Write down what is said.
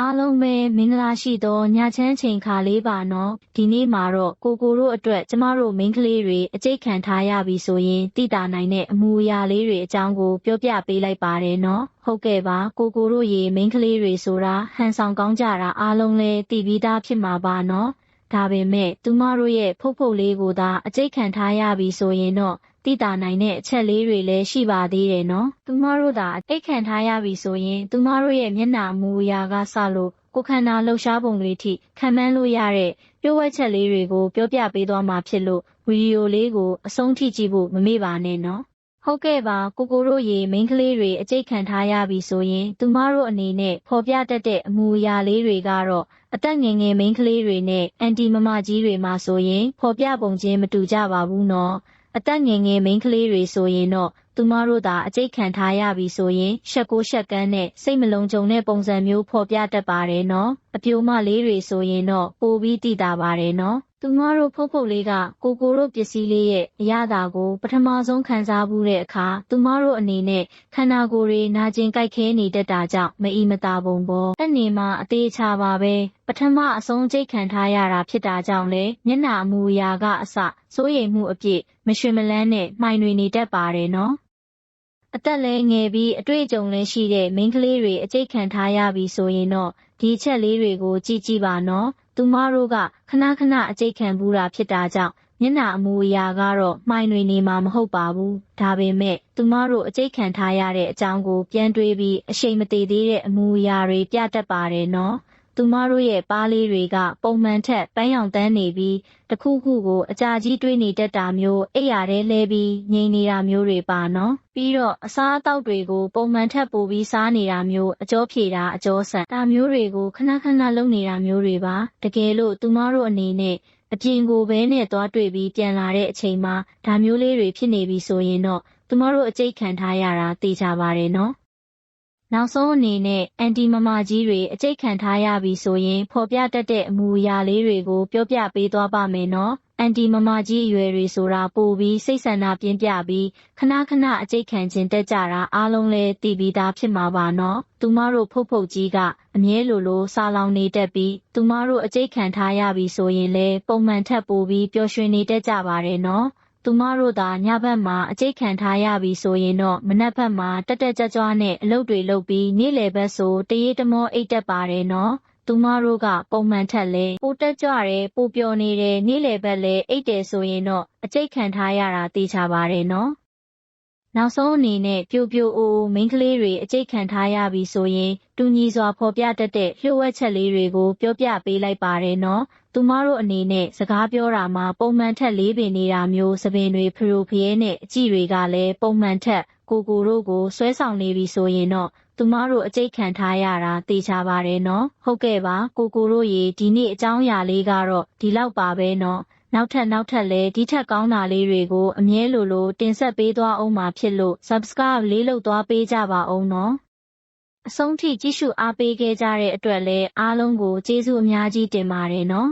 အားလုံးပဲမင်္ဂလာရှိသောညချမ်းချိန်ခါလေးပါနော်ဒီနေ့မှာတော့ကိုကိုတို့အတွက်ကျမတို့မိန်းကလေးတွေအကျိတ်ခံထားရပြီဆိုရင်တိတာနိုင်တဲ့အမူအရာလေးတွေအကြောင်းကိုပြောပြပေးလိုက်ပါတယ်နော်ဟုတ်ကဲ့ပါကိုကိုတို့ရေမိန်းကလေးတွေဆိုတာဟန်ဆောင်ကောင်းကြတာအားလုံးလဲတည်ပြီးသားဖြစ်မှာပါနော်ဒါပေမဲ့သူမတို့ရဲ့ဖုတ်ဖုတ်လေးကိုသာအကျိတ်ခံထားရပြီဆိုရင်တော့ တိတာနိုင်တဲ့အချက်လေးတွေလည်းရှိပါသေးတယ်နော်။သူမတို့သာအိတ်ခံထားရပြီဆိုရင်သူမတို့ရဲ့မျက်နှာမူအရာကစလို့ကိုယ်ခန္ဓာလှုပ်ရှားပုံတွေထိခံမှန်းလို့ရတဲ့ပြိုးဝက်ချက်လေးတွေကိုပြောပြပေးသွားမှာဖြစ်လို့ဗီဒီယိုလေးကိုအဆုံးထိကြည့်ဖို့မမေ့ပါနဲ့နော်။ဟုတ်ကဲ့ပါကိုကိုတို့ရေမိန်းကလေးတွေအကျိတ်ခံထားရပြီဆိုရင် သူမတို့အနေနဲ့ဖော်ပြတတ်တဲ့အမူအရာလေးတွေကတော့အသက်ငယ်ငယ်မိန်းကလေးတွေနဲ့အန်တီမမကြီးတွေမှာဆိုရင်ဖော်ပြပုံချင်းမတူကြပါဘူးနော်။ အသက်ငယ်ငယ်မိန်းကလေးတွေဆိုရင်တော့သူမတို့သာအကျိတ်ခံထားရပြီဆိုရင်ရှက်ကိုရှက်ကန်းနဲ့စိတ်မလုံးကြုံတဲ့ပုံစံမျိုးဖော်ပြတတ်ပါတယ်နော်အပြိုမလေးတွေဆိုရင်တော့ပိုပြီးတည်တာပါတယ်နော်သူမတို့ဖုတ်ဖုတ်လေးကကိုကိုတို့ပစ္စည်းလေးရဲ့အရသာကိုပထမဆုံးခံစားမှုတဲ့အခါသူမတို့အနေနဲ့ခန္ဓာကိုယ်တွေနာကျင်ကြိုက်ခဲနေတတ်တာကြောင့်မအီမသာပုံပေါ်အဲ့နေမှာအသေးချပါပဲပထမအဆုံးကြိတ်ခံထားရတာဖြစ်တာကြောင့်လေမျက်နှာအမူအရာကအစစိုးရိမ်မှုအပြည့်မရွှင်မလန်းနဲ့မှိုင်တွေနေတတ်ပါတယ်နော်အသက်လည်းငယ်ပြီးအတွေ့အကြုံလည်းရှိတဲ့မိန်းကလေးတွေအကျိတ်ခံထားရပြီဆိုရင်တော့ ဒီချက်လေးတွေကိုကြည့်ကြည့်ပါနော်သူမတို့ကခဏခဏအကျိတ်ခံဘူးတာဖြစ်တာကြောင့်မျက်နှာအမူအရာကတော့မှိုင်တွေနေမှာမဟုတ်ပါဘူးဒါပေမဲ့သူမတို့အကျိတ်ခံထားရတဲ့အကြောင်းကိုပြန်တွေးပြီးအရှိန်မသေးသေးတဲ့အမူအရာတွေပြတတ်ပါတယ်နော် သူမတို့ရဲ့ပါးလေးတွေကပုံမှန်ထက်ပန်းရောင်တန်းနေပြီးတခုခုကိုအကြာကြီးတွေးနေတတ်တာမျိုးအိပ်ရာထဲလဲပြီးငြိမ်နေတာမျိုးတွေပါနော်ပြီးတော့အစားအသောက်တွေကိုပုံမှန်ထက်ပိုပြီးစားနေတာမျိုးအကျောဖြေတာအကျောဆန်ဒါမျိုးတွေကိုခဏခဏလုပ်နေတာမျိုးတွေပါတကယ်လို့သူမတို့အနေနဲ့အပြင်ကိုပဲနဲ့သွားတွေ့ပြီးပြန်လာတဲ့အချိန်မှာဒါမျိုးလေးတွေဖြစ်နေပြီဆိုရင်တော့သူမတို့အကျိတ်ခံထားရတာသိကြပါတယ်နော် နောက်ဆုံးအနေနဲ့အန်တီမမကြီးတွေအကျိတ်ခံထားရပြီဆိုရင်ဖော်ပြတတ်တဲ့အမူအရာလေးတွေကိုပြောပြပေးသွားပါမယ်နော်အန်တီမမကြီးအရွယ်တွေဆိုတာပိုပြီးစိတ်ဆန္ဒပြင်းပြပြီးခဏခဏအကျိတ်ခံခြင်းတက်ကြတာအားလုံးလဲသိပြီးသားဖြစ်မှာပါနော်သူမတို့ဖုတ်ဖုတ်ကြီးကအမြဲလိုလိုစာလောင်နေတတ်ပြီးသူမတို့အကျိတ်ခံထားရပြီဆိုရင်လဲပုံမှန်ထက်ပိုပြီးပျော်ရွှင်နေတတ်ကြပါတယ်နော် သူမတို့သာညဘက်မှာအကျိတ်ခံထားရပြီဆိုရင်တော့မနက်ဘက်မှာတက်တက်ကြွကြွနဲ့အလုပ်တွေလုပ်ပြီးနေ့လယ်ဘက်ဆိုတရေတမောအိတ်တက်ပါတယ်နော်သူမတို့ကပုံမှန်ထက်လဲပိုတက်ကြွတယ်ပိုပျော်နေတယ်နေ့လယ်ဘက်လဲအိတ်တယ်ဆိုရင်တော့အကျိတ်ခံထားရတာသိချပါတယ်နော် နောက်ဆုံးအနေနဲ့ပြိုပြိုအိုမိန်းကလေးတွေအကျိတ်ခံထားရပြီဆိုရင် တူညီစွာဖော်ပြတတ်တဲ့လျှို့ဝှက်ချက်လေးတွေကိုပြောပြပေးလိုက်ပါတယ်နော်သူမတို့အနေနဲ့စကားပြောတာမှာပုံမှန်ထက်လေးပင်နေတာမျိုးသပင်တွေဖရိုဖရဲနဲ့အကြည့်တွေကလည်းပုံမှန်ထက်ကိုကိုတို့ကိုဆွဲဆောင်နေပြီဆိုရင်တော့သူမတို့အကျိတ်ခံထားရတာသိချပါတယ်နော်ဟုတ်ကဲ့ပါကိုကိုတို့ရေဒီနေ့အကြောင်းအရာလေးကတော့ဒီလောက်ပါပဲနော် နောက်ထပ်နောက်ထပ်လည်းဒီထက်ကောင်းတာလေးတွေကိုအမြဲလိုလိုတင်ဆက်ပေးသွားအောင်မှာဖြစ်လို့ subscribe လေးလုပ်သွားပေးကြပါအောင်နော်အဆုံးထိကြည့်ရှုအားပေးခဲ့ကြတဲ့အတွက်လည်းအားလုံးကိုကျေးဇူးအများကြီးတင်ပါတယ်နော်